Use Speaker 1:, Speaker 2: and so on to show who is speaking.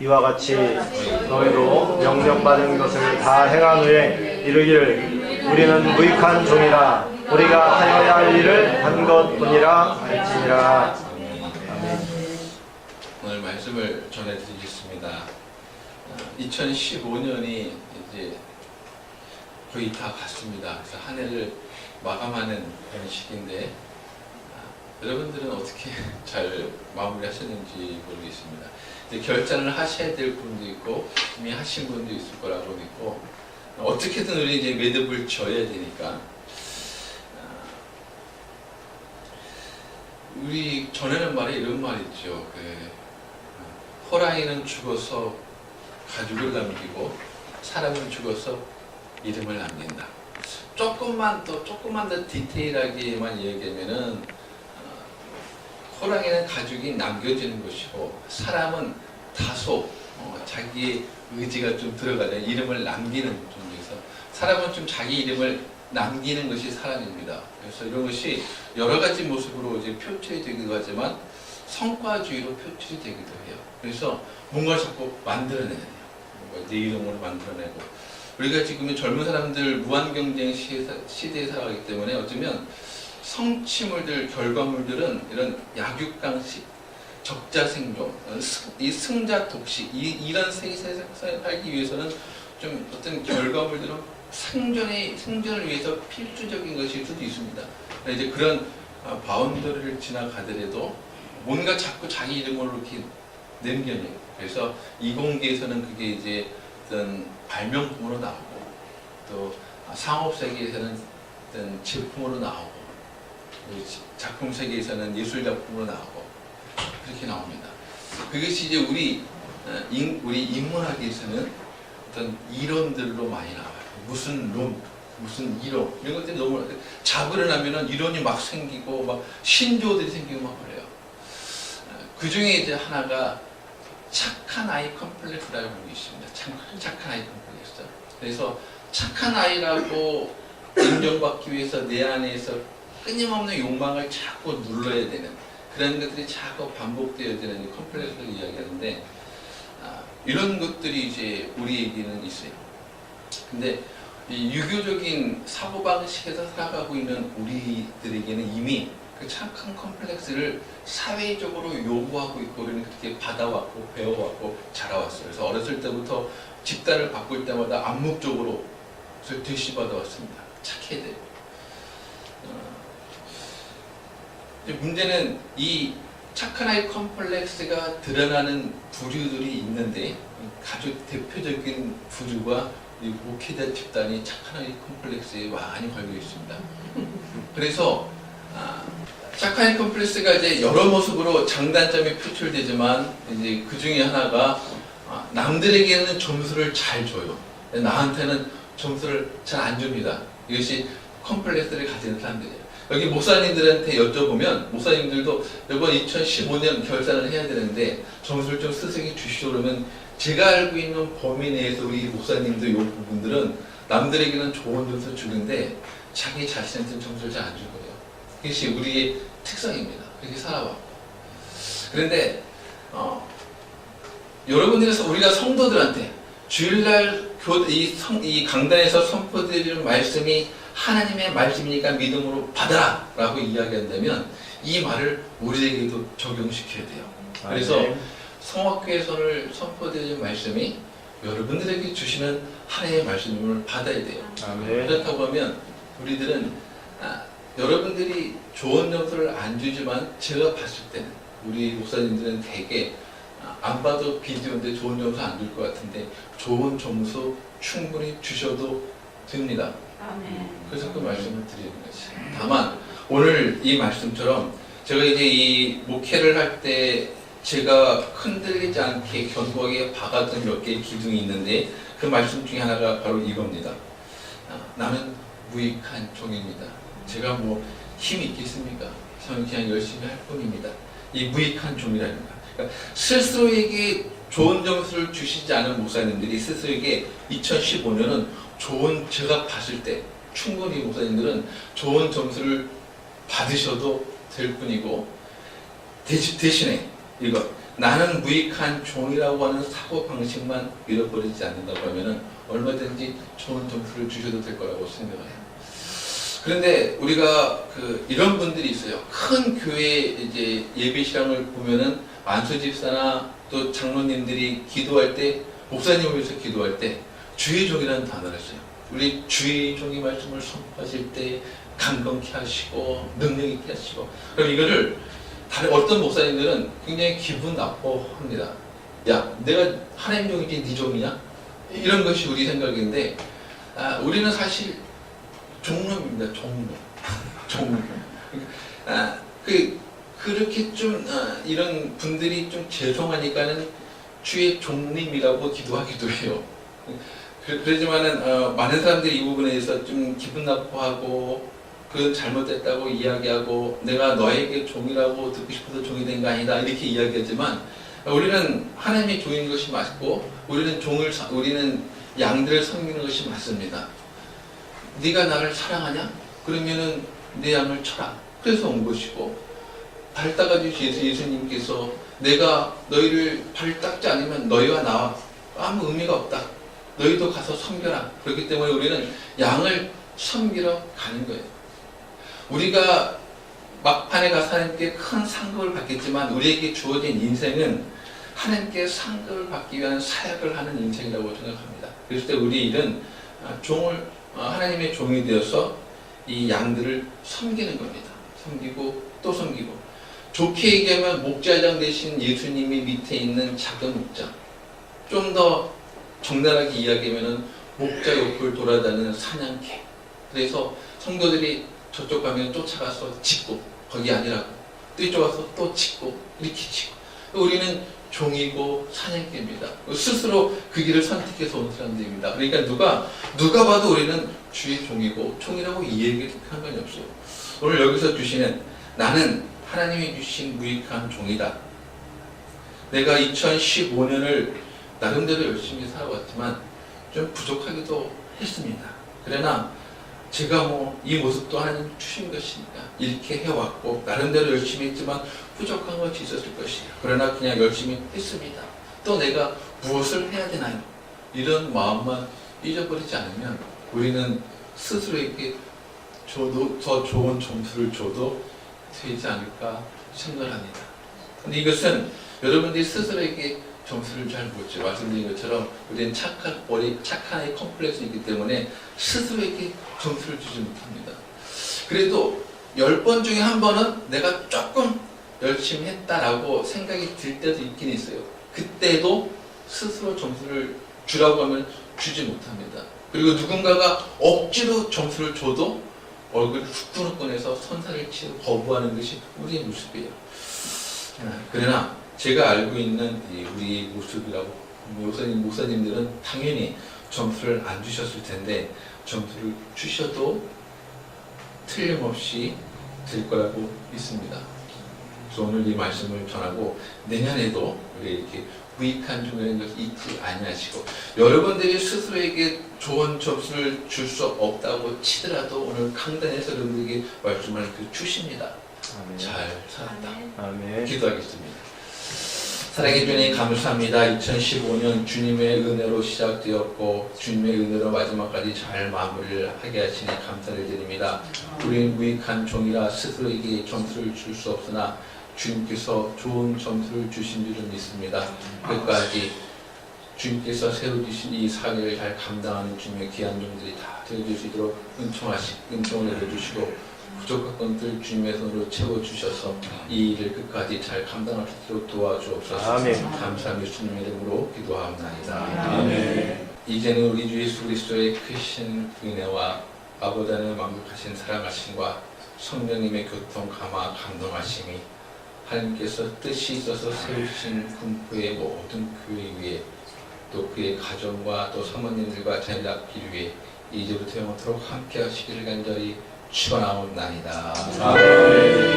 Speaker 1: 이와 같이 너희도 명령받은 것을 다 행한 후에 이르기를 우리는 무익한 종이라 우리가 하여야 할 일을 한 것뿐이라 할지니라
Speaker 2: 오늘 말씀을 전해드리겠습니다. 2015년이 이제 거의 다 갔습니다. 그래서 한 해를 마감하는 그런 시기인데 아, 여러분들은 어떻게 잘 마무리하셨는지 모르겠습니다. 결단을 하셔야 될 분도 있고 이미 하신 분도 있을 거라고 믿고 어떻게든 우리 이제 매듭을 져야 되니까 아, 우리 전에는 말에 이런 말이 있죠. 그 호랑이는 죽어서 가죽을 남기고 사람은 죽어서 이름을 남긴다. 조금만 더 조금만 더 디테일하게만 얘기하면은 어, 호랑이는 가죽이 남겨지는 것이고 사람은 다소 어, 자기의 의지가 좀 들어가는 이름을 남기는 존재에서 사람은 좀 자기 이름을 남기는 것이 사람입니다. 그래서 이런 것이 여러 가지 모습으로 이제 표출이 되기도 하지만 성과주의로 표출이 되기도 해요. 그래서 뭔가를 자꾸 만들어내야 돼요. 뭔가 내 이름으로 만들어내고 우리가 지금 젊은 사람들 무한 경쟁 시- 시대에 살아가기 때문에 어쩌면 성취물들 결과물들은 이런 약육강식 적자 생존 어, 스- 이 승자 독식 이, 이런 세계에서 살기 위해서는 좀 어떤 결과물들은 생존의 생존을 위해서 필수적인 것일 수도 있습니다. 근데 이제 그런 아, 바운더리를 지나가더라도 뭔가 자꾸 자기 이름으로 이렇게 남겨내요. 그래서 이공계에서는 그게 이제 어떤 발명품으로 나오고 또 상업 세계에서는 어떤 제품으로 나오고 작품 세계에서는 예술 작품으로 나오고 그렇게 나옵니다. 그것이 이제 우리 어, 인, 우리 인문학에서는 어떤 이론들로 많이 나와요. 무슨 론, 무슨 이론 이런 것들이 너무 잡으려 하면은 이론이 막 생기고 막 신조어들이 생기고 막 그래요. 어, 그 중에 이제 하나가 착한 아이 컴플렉스라는 게 있습니다. 착, 착한 아이 컴플렉스. 그래서 착한 아이라고 인정받기 위해서 내 안에서 끊임없는 욕망을 자꾸 눌러야 되는 그런 것들이 자꾸 반복되어야 되는 이 컴플렉스를 이야기하는데 아, 이런 것들이 이제 우리에게는 있어요. 근데 이 유교적인 사고방식에서 살아가고 있는 우리들에게는 이미 그 착한 컴플렉스를 사회적으로 요구하고 있고 우리는 그렇게 받아왔고 배워왔고 자라왔어요. 그래서 어렸을 때부터 집단을 바꿀 때마다 암묵적으로 그래서 대시 받아 왔습니다. 착해야 돼요. 어, 이제 문제는 이 착한 아이 컴플렉스가 드러나는 부류들이 있는데 가장 대표적인 부류가 이 목회자 집단이 착한 아이 컴플렉스에 많이 걸려 있습니다. 그래서 아, 착한 아이 컴플렉스가 이제 여러 모습으로 장단점이 표출되지만 이제 그 중에 하나가 아, 남들에게는 점수를 잘 줘요. 나한테는 점수를 잘 안 줍니다. 이것이 컴플렉스를 가지는 사람들이에요. 여기 목사님들한테 여쭤보면 목사님들도 이번 2015년 결산을 해야 되는데 점수를 좀 스승이 주시오 그러면 제가 알고 있는 범위 내에서 우리 목사님들 이 부분들은 남들에게는 좋은 점수를 주는데 자기 자신한테는 점수를 잘안줄 거예요. 그것이 우리의 특성입니다. 그렇게 살아왔고. 그런데 어, 여러분들에서 우리가 성도들한테 주일날 교, 이, 성, 이 강단에서 선포드리는 말씀이 하나님의 말씀이니까 믿음으로 받아라 라고 이야기한다면 이 말을 우리에게도 적용시켜야 돼요. 그래서
Speaker 1: 아멘.
Speaker 2: 성악교에서는 선포드리는 말씀이 여러분들에게 주시는 하나님의 말씀을 받아야 돼요.
Speaker 1: 아멘.
Speaker 2: 그렇다고 하면 우리들은 아, 여러분들이 좋은 점수를 안 주지만 제가 봤을 때는 우리 목사님들은 대개 아, 안 봐도 비디오인데 좋은 점수 안 줄 것 같은데 좋은 점수 충분히 주셔도 됩니다. 그래서 그 말씀을 드리는 거지. 다만 오늘 이 말씀처럼 제가 이제 이 목회를 할 때 제가 흔들리지 않게 견고하게 박았던 몇 개의 기둥이 있는데 그 말씀 중에 하나가 바로 이겁니다. 아, 나는 무익한 종입니다. 제가 뭐 힘이 있겠습니까? 저는 그냥 열심히 할 뿐입니다. 이 무익한 종이라는 거. 그러니까 스스로에게 좋은 점수를 주시지 않은 목사님들이 스스로에게 2015년은 좋은 제가 봤을 때 충분히 목사님들은 좋은 점수를 받으셔도 될 뿐이고 대신에 이거 나는 무익한 종이라고 하는 사고 방식만 잃어버리지 않는다고 하면은 얼마든지 좋은 점수를 주셔도 될 거라고 생각해요. 그런데 우리가 그 이런 분들이 있어요. 큰 교회 이제 예배 시장을 보면은 안수 집사나 또 장로님들이 기도할 때 목사님을 위해서 기도할 때 주의 종이라는 단어를 써요. 우리 주의 종이 말씀을 선포하실 때 강건케 하시고 능력 있게 하시고 그럼 이거를 다른 어떤 목사님들은 굉장히 기분 나빠합니다. 야, 내가 하나님 종이지 네 종이냐? 이런 것이 우리 생각인데 아, 우리는 사실 종놈입니다. 종놈, 종놈. 아, 그 그렇게 좀 아, 이런 분들이 좀 죄송하니까는 주의 종님이라고 기도하기도 해요. 그- 그러지만은 어, 많은 사람들이 이 부분에 대해서 좀 기분 나빠하고 그 잘못됐다고 이야기하고 내가 너에게 종이라고 듣고 싶어서 종이 된 거 아니다 이렇게 이야기하지만 우리는 하나님의 종인 것이 맞고 우리는 종을 사- 우리는 양들을 섬기는 것이 맞습니다. 네가 나를 사랑하냐? 그러면은 내 양을 쳐라. 그래서 온 것이고 발 닦아주신 예수, 예수님께서 내가 너희를 발 닦지 않으면 너희와 나와 아무 의미가 없다. 너희도 가서 섬겨라. 그렇기 때문에 우리는 양을 섬기러 가는 거예요. 우리가 막판에 가서 하나님께 큰 상급을 받겠지만 우리에게 주어진 인생은 하나님께 상급을 받기 위한 사역을 하는 인생이라고 생각합니다. 그랬을 때 우리 일은 아, 종을 어, 하나님의 종이 되어서 이 양들을 섬기는 겁니다. 섬기고 또 섬기고 좋게 얘기하면 목자장 대신 예수님이 밑에 있는 작은 목자 좀더 적나라하게 이야기하면 목자 옆을 돌아다니는 사냥개 그래서 성도들이 저쪽 가면 쫓아가서 짖고 거기 아니라고 또 이쪽 와서 또 짖고 이렇게 짖고 우리는 종이고 사냥개입니다. 스스로 그 길을 선택해서 온 사람들입니다. 그러니까 누가 누가 봐도 우리는 주의 종이고 종이라고 이야기할 상관이 없어요. 오늘 여기서 주시는 나는 하나님이 주신 무익한 종이다. 내가 2015년을 나름대로 열심히 살아왔지만 좀 부족하기도 했습니다. 그러나 제가 뭐 이 모습도 하나님 주신 것이니까 이렇게 해왔고 나름대로 열심히 했지만 부족한 것이 있었을 것이다. 그러나 그냥 열심히 했습니다. 또 내가 무엇을 해야 되나요? 이런 마음만 잊어버리지 않으면 우리는 스스로에게 저도 더 좋은 점수를 줘도 되지 않을까 생각을 합니다. 근데 이것은 여러분들이 스스로에게 점수를 잘못 줘. 말씀드린 것처럼 우리는 착한 머리, 착한 아이 컴플렉스가 있기 때문에 스스로에게 점수를 주지 못합니다. 그래도 열 번 중에 한 번은 내가 조금 열심히 했다라고 생각이 들 때도 있긴 있어요. 그때도 스스로 점수를 주라고 하면 주지 못합니다. 그리고 누군가가 억지로 점수를 줘도 얼굴 후끈후끈해서 선사를 치고 거부하는 것이 우리의 모습이에요. 아, 그러나 제가 알고 있는 이 우리 모습이라고 목사님, 목사님들은 당연히 점수를 안 주셨을 텐데 점수를 주셔도 틀림없이 될 거라고 믿습니다. 그래서 오늘 이 말씀을 전하고 내년에도 이렇게 무익한 중이라는 것을 잊지 아니하시고 여러분들이 스스로에게 좋은 점수를 줄 수 없다고 치더라도 오늘 강단에서 여러분들에게 말씀을 그 주십니다.
Speaker 1: 아멘.
Speaker 2: 잘 살았다.
Speaker 1: 아멘.
Speaker 2: 기도하겠습니다. 사랑해 주님 감사합니다. 2015년 주님의 은혜로 시작되었고 주님의 은혜로 마지막까지 잘 마무리를 하게 하시니 감사를 드립니다. 우리는 무익한 종이라 스스로에게 점수를 줄 수 없으나 주님께서 좋은 점수를 주신 줄을 믿습니다. 끝까지 주님께서 세워주신 이 사회를 잘 감당하는 주님의 귀한 종들이 다 되어줄 수 있도록 은총하시, 은총을 내려주시고 부족한 것들 주님의 손으로 채워주셔서 이 일을 끝까지 잘 감당할 수 있도록 도와주옵소서
Speaker 1: 아멘.
Speaker 2: 감사함 예수님의 이름으로 기도하옵나이다
Speaker 1: 아멘.
Speaker 2: 이제는 우리 주 예수 그리스도의 크신 은혜와 아버지 하나님의 완벽하신 사랑하심과 성령님의 교통 감화 감동하심이 하나님께서 뜻이 있어서 세우신 군포의 모든 교회 위에 또 그의 가정과 또 사모님들과 자녀들 위해 이제부터 영원토록 함께 하시기를 간절히 축원하옵나이다.
Speaker 1: 아멘.